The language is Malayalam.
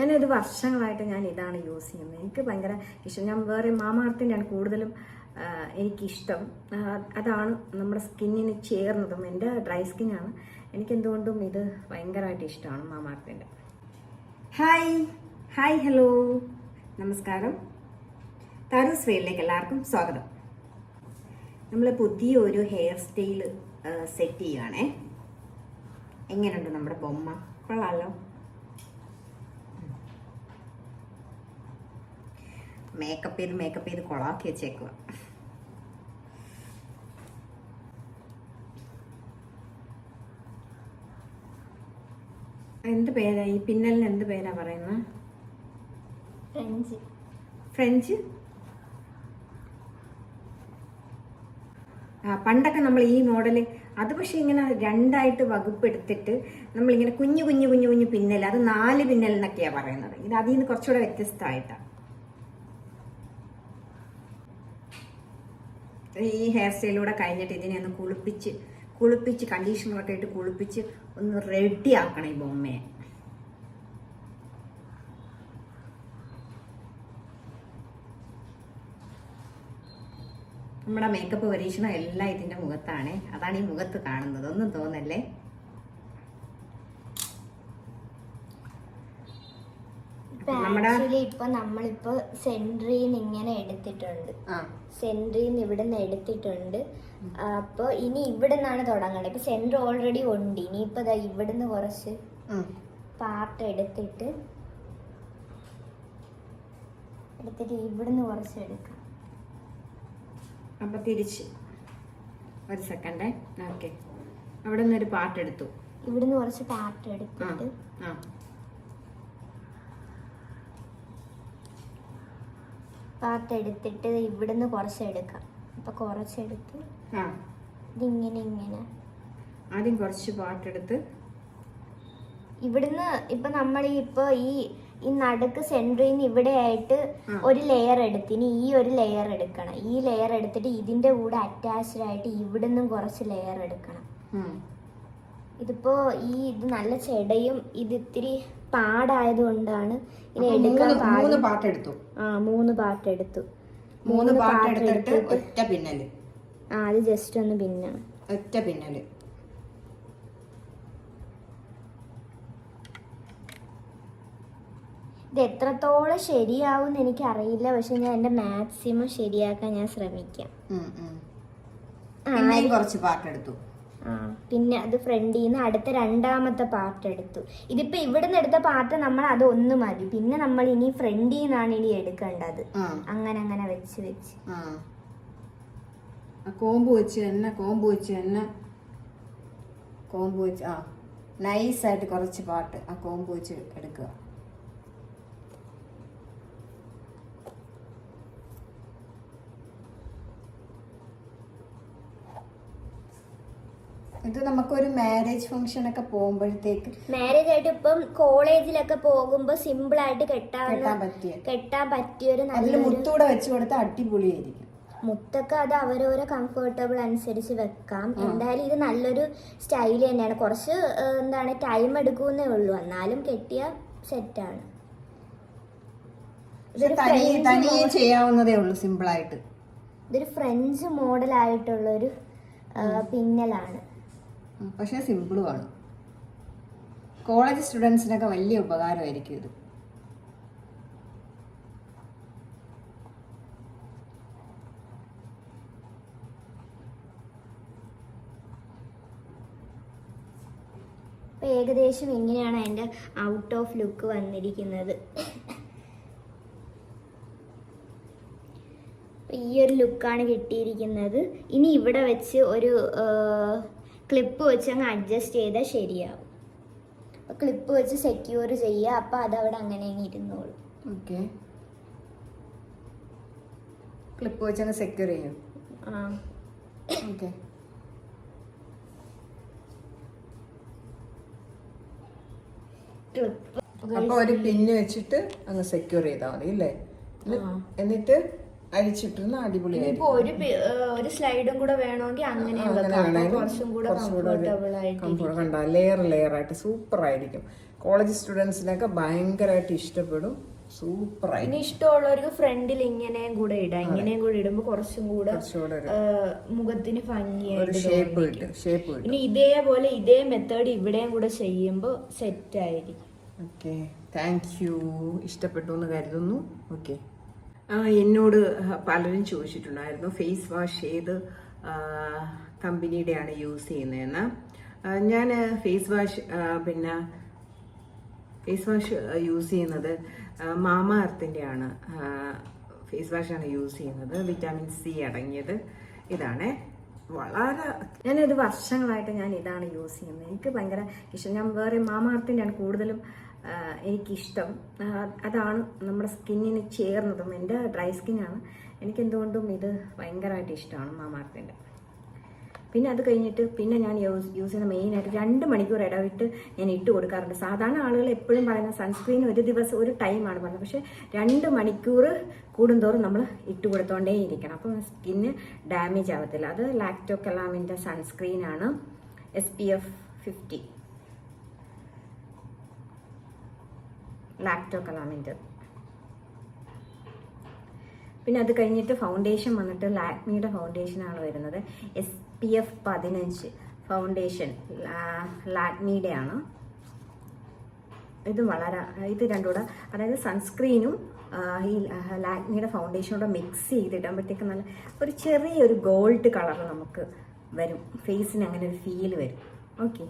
ഞാനിത് വർഷങ്ങളായിട്ട് ഞാൻ ഇതാണ് യൂസ് ചെയ്യുന്നത്. എനിക്ക് ഭയങ്കര ഇഷ്ടം. ഞാൻ വേറെ മാമാർത്തിന്റെയാണ് കൂടുതലും എനിക്കിഷ്ടം. അതാണ് നമ്മുടെ സ്കിന്നിന് ചേർന്നതും എന്റെ ഡ്രൈ സ്കിന്നാണ്. എനിക്ക് എന്തുകൊണ്ടും ഇത് ഭയങ്കരമായിട്ട് ഇഷ്ടമാണ് മാമാർത്തിന്റെ. ഹായ് ഹായ് ഹലോ നമസ്കാരം. താരൂസ് വെയിലേക്ക് എല്ലാവർക്കും സ്വാഗതം. നമ്മൾ പുതിയ ഒരു ഹെയർ സ്റ്റൈൽ സെറ്റ് ചെയ്യുകയാണേ എങ്ങനെയുണ്ട് നമ്മുടെ ബൊമ്മ? കൊള്ളാലോ. മേക്കപ്പ് ചെയ്ത് മേക്കപ്പ് ചെയ്ത് കൊളാക്കി വെച്ചേക്കുക എന്ത് പേരാ? ഈ പിന്നലിന് എന്ത് പേരാ പറയുന്നത് ഫ്രഞ്ച്. ഫ്രഞ്ച്? ആ പണ്ടൊക്കെ നമ്മൾ ഈ മോഡൽ അത് പക്ഷെ ഇങ്ങനെ രണ്ടായിട്ട് വകുപ്പെടുത്തിട്ട് നമ്മളിങ്ങനെ കുഞ്ഞു കുഞ്ഞു കുഞ്ഞു കുഞ്ഞു പിന്നൽ അത് നാല് പിന്നൽ എന്നൊക്കെയാണ് പറയുന്നത്. ഇത് അതിൽ നിന്ന് കുറച്ചുകൂടെ വ്യത്യസ്തമായിട്ടാണ് ഈ ഹെയർ സ്റ്റൈലൂടെ കഴിഞ്ഞിട്ട് ഇതിനെ ഒന്ന് കുളിപ്പിച്ച് കുളിപ്പിച്ച് കണ്ടീഷണറൊക്കെ ഇട്ട് കുളിപ്പിച്ച് ഒന്ന് റെഡി ആക്കണം ഈ ബൊമ്മയെ. നമ്മുടെ മേക്കപ്പ് പരീക്ഷണം എല്ലാം ഇതിന്റെ മുഖത്താണ്. അതാണ് ഈ മുഖത്ത് കാണുന്നത്. ഒന്നും തോന്നല്ലേ? നമ്മുടെ ഇപ്പൊ നമ്മളിപ്പോ സെൻട്രിന്ന് ഇങ്ങനെ എടുത്തിട്ടുണ്ട്. സെൻട്രിന്ന് ഇവിടുന്ന് എടുത്തിട്ടുണ്ട്. അപ്പൊ ഇനി ഇവിടുന്നാണ് തുടങ്ങേണ്ടത്. ഇപ്പൊ സെൻട്രി ഓൾറെഡി ഉണ്ട്. ഇനിയിപ്പോ ദാ ഇവിടുന്ന് കുറച്ച് പാർട്ട് എടുത്തിട്ട് എടുത്തിട്ട് ഇവിടുന്ന് കുറച്ച് എടുക്കാം. അപ്പൊ തിരിച്ച് ഒരു സെക്കൻഡ് ഓക്കെ അവിടെ നിന്ന് ഒരു പാർട്ട് എടുത്തു. ഇവിടുന്ന് കുറച്ച് പാർട്ട് എടുത്തിട്ട് ആ. പാർട്ട് എടുത്തിട്ട് ഇവിടുന്ന് കുറച്ച് എടുക്കാം അപ്പൊ കുറച്ചെടുത്ത് ആ. ഇതിങ്ങനെ ഇങ്ങനെ. ആദ്യം കുറച്ച് പാട്ടെടുത്ത്. ഇവിടുന്ന് ഇപ്പൊ നമ്മൾ ഇപ്പൊ ഈ ഈ നടുക്ക് സെന്ററിൽ നിന്ന് ഇവിടെ ആയിട്ട് ഒരു ലെയർ എടുത്ത് ഇനി ഈ ഒരു ലെയർ എടുക്കണം. ഈ ലെയർ എടുത്തിട്ട് ഇതിന്റെ കൂടെ അറ്റാച്ച്ഡ് ആയിട്ട് ഇവിടുന്നും കുറച്ച് ലെയർ എടുക്കണം. ഇതിപ്പോ ഈ ഇത് നല്ല ചെടയും ഇത് ഇത്തിരി പാടായതുകൊണ്ടാണ് കൊണ്ടാണ് ഇനി എടുക്കാൻ മൂന്ന് പാട്ടെടുത്തു. ആ മൂന്ന് പാർട്ട് എടുത്തു മൂന്ന് പാട്ടെടുത്തിട്ട് എടുത്തിട്ട് ഒറ്റ പിന്നൽ. ആ അത് ജസ്റ്റ് ഒന്ന് പിന്നാണ് ഒറ്റ പിന്നൽ. ഇത് എത്രത്തോളം ശരിയാവും എനിക്ക് അറിയില്ല പക്ഷെ ഞാൻ എന്റെ മാക്സിമം ശരിയാക്കാൻ ഞാൻ ശ്രമിക്കാം. കുറച്ച് പാട്ടെടുത്തു. പിന്നെ അത് ഫ്രണ്ടിൽ നിന്ന് അടുത്ത രണ്ടാമത്തെ പാർട്ട് എടുത്തു. ഇതിപ്പോ ഇവിടുന്ന് എടുത്ത പാർട്ട് നമ്മൾ അത് ഒന്ന് മതി. പിന്നെ നമ്മൾ ഇനി ഫ്രണ്ടിൽ നിന്നാണ് ഇനി എടുക്കേണ്ടത്. അങ്ങനെ അങ്ങനെ വെച്ച് വെച്ച്. കോമ്പ് വെച്ച് തന്നെ കോമ്പ് വെച്ച് തന്നെ. കോമ്പ് വെച്ച് ആ. നൈസായിട്ട് കുറച്ച് പാട്ട് ആ കോമ്പ് വെച്ച് എടുക്കുക. ഇത് നമുക്കൊരു മാരേജ് ഫംഗ്ഷൻ ഒക്കെ പോകുമ്പോഴത്തേക്ക് മാരേജ് ആയിട്ട് ഇപ്പം കോളേജിലൊക്കെ പോകുമ്പോ സിമ്പിൾ ആയിട്ട് കെട്ടാൻ കെട്ടാൻ പറ്റിയ കെട്ടാൻ പറ്റിയൊരു അതിൽ മുത്തൂടെ വെച്ച് കൊടുത്താൽ അടിപൊളിയായിരിക്കും. മുത്തൊക്കെ അത് അവരോരോ കംഫർട്ടബിൾ അനുസരിച്ച് വെക്കാം. എന്തായാലും ഇത് നല്ലൊരു സ്റ്റൈൽ തന്നെയാണ്. കുറച്ച് എന്താണ് ടൈം എടുക്കുന്നേ ഉള്ളൂ. എന്നാലും കെട്ടിയ സെറ്റാണ് ചെയ്യാവുന്നതേ ഉള്ളൂ സിമ്പിളായിട്ട് ഇതൊരു ഫ്രഞ്ച് മോഡലായിട്ടുള്ളൊരു പിന്നലാണ്. പക്ഷേ സിമ്പിളുമാണ് കോളേജ് സ്റ്റുഡൻസിനൊക്കെ വലിയ ഉപകാരമായിരിക്കും ഇത്. ഏകദേശം ഇങ്ങനെയാണ് അതിന്റെ ഔട്ട് ഓഫ് ലുക്ക് വന്നിരിക്കുന്നത്? ഈ ഒരു ലുക്കാണ് കിട്ടിയിരിക്കുന്നത്. ഇനി ഇവിടെ വെച്ച് ഒരു ക്ലിപ്പ് വെച്ച് അങ്ങ് അഡ്ജസ്റ്റ് ചെയ്താൽ ശരിയാവും. അപ്പോൾ ക്ലിപ്പ് വെച്ച് സെക്യൂർ ചെയ്യുക അപ്പോൾ അതവിടെ അങ്ങനെ അങ്ങ് ഇരുന്നോളും. ഓക്കെ ക്ലിപ്പ് വെച്ച് അങ്ങ് സെക്യൂർ ചെയ്യും. ആ. ഓക്കെ ക്ലിപ്പ് അപ്പൊ ഒരു പിന്ന് വെച്ചിട്ട് അങ്ങ് സെക്യൂർ ചെയ്താൽ മതി അല്ലേ എന്നിട്ട് അഴിച്ചിട്ടിരുന്ന ഇപ്പൊ അടിപൊളിയായിരിക്കും ഒരു ഒരു സ്ലൈഡും കൂടെ വേണമെങ്കിൽ അങ്ങനെ കുറച്ചും കൂടെ കംഫർട്ടബിൾ കണ്ട ലെയർ ലെയർ ആയിട്ട് സൂപ്പർ ആയിരിക്കും കോളേജ് സ്റ്റുഡൻസിനൊക്കെ ഭയങ്കരമായിട്ട് ഇഷ്ടപ്പെടും. സൂപ്പർ ഇനി ഇഷ്ടമുള്ളവർക്ക് ഫ്രണ്ടിൽ ഇങ്ങനെയും കൂടെ ഇടാം. ഇങ്ങനെയും കൂടെ ഇടുമ്പോ കുറച്ചും കൂടെ മുഖത്തിന് ഭംഗിയായിട്ട് ഷേപ്പ് ഇനി ഇതേപോലെ ഇതേ മെത്തേഡ് ഇവിടെയും കൂടെ ചെയ്യുമ്പോൾ സെറ്റ് ആയിരിക്കും. ഓക്കെ താങ്ക് യു ഇഷ്ടപ്പെട്ടു എന്ന് കരുതുന്നു. ഓക്കെ എന്നോട് പലരും ചോദിച്ചിട്ടുണ്ടായിരുന്നു ഫേസ് വാഷ് ആ, കമ്പനിയുടെയാണ് യൂസ് ചെയ്യുന്നതെന്ന്. ഞാൻ ഫേസ് വാഷ് പിന്നെ ഫേസ് വാഷ് യൂസ് ചെയ്യുന്നത് മാമ അർത്തിന്റെ ആണ് ഫേസ് വാഷാണ് യൂസ് ചെയ്യുന്നത്. വിറ്റാമിൻ സി അടങ്ങിയത് ഇതാണ്. വളരെ ഞാനിത് വർഷങ്ങളായിട്ട് ഞാൻ ഇതാണ് യൂസ് ചെയ്യുന്നത്. എനിക്ക് ഭയങ്കര ഇഷ്ടം. ഞാൻ വേറെ മാമാർത്തിന്റെയാണ് കൂടുതലും എനിക്കിഷ്ടം. അതാണ് നമ്മുടെ സ്കിന്നിന് ചേർന്നതും എന്റെ ഡ്രൈ സ്കിന്നാണ്. എനിക്ക് എന്തുകൊണ്ടും ഇത് ഭയങ്കരമായിട്ട് ഇഷ്ടമാണ് മാമാർത്തിന്റെ. പിന്നെ അത് കഴിഞ്ഞിട്ട് പിന്നെ ഞാൻ യൂസ് യൂസ് ചെയ്യുന്ന മെയിനായിട്ട് രണ്ട് മണിക്കൂർ ഇടവിട്ട് ഞാൻ ഇട്ട് കൊടുക്കാറുണ്ട്. സാധാരണ ആളുകൾ എപ്പോഴും പറയുന്ന സൺസ്ക്രീൻ ഒരു ദിവസം ഒരു ടൈമാണ് പറയുന്നത് പക്ഷേ രണ്ട് മണിക്കൂർ കൂടുന്തോറും നമ്മൾ ഇട്ട് കൊടുത്തോണ്ടേ ഇരിക്കണം അപ്പോൾ സ്കിന്ന് ഡാമേജ് ആവത്തില്ല. അത് ലാക്ടോ കലാമിന്റെ സൺസ്ക്രീനാണ്. S P F fifty. Lacto കലാമിന്റെ പിന്നെ അത് കഴിഞ്ഞിട്ട് ഫൗണ്ടേഷൻ വന്നിട്ട് ലാക്മിയുടെ ഫൗണ്ടേഷനാണ് വരുന്നത്. എസ് പി എഫ് പതിനഞ്ച് ഫൗണ്ടേഷൻ ലാക്മിയുടെ ആണ് ഇത് വളരെ ഇത് രണ്ടുകൂടെ അതായത് സൺസ്ക്രീനും ഈ ലാക്മിയുടെ ഫൗണ്ടേഷനോടെ മിക്സ് ചെയ്തിടുമ്പോഴത്തേക്ക് നല്ല ഒരു ചെറിയൊരു ഗോൾഡ് കളർ നമുക്ക് വരും. ഫേസിന് അങ്ങനെ ഒരു ഫീൽ വരും. ഓക്കെ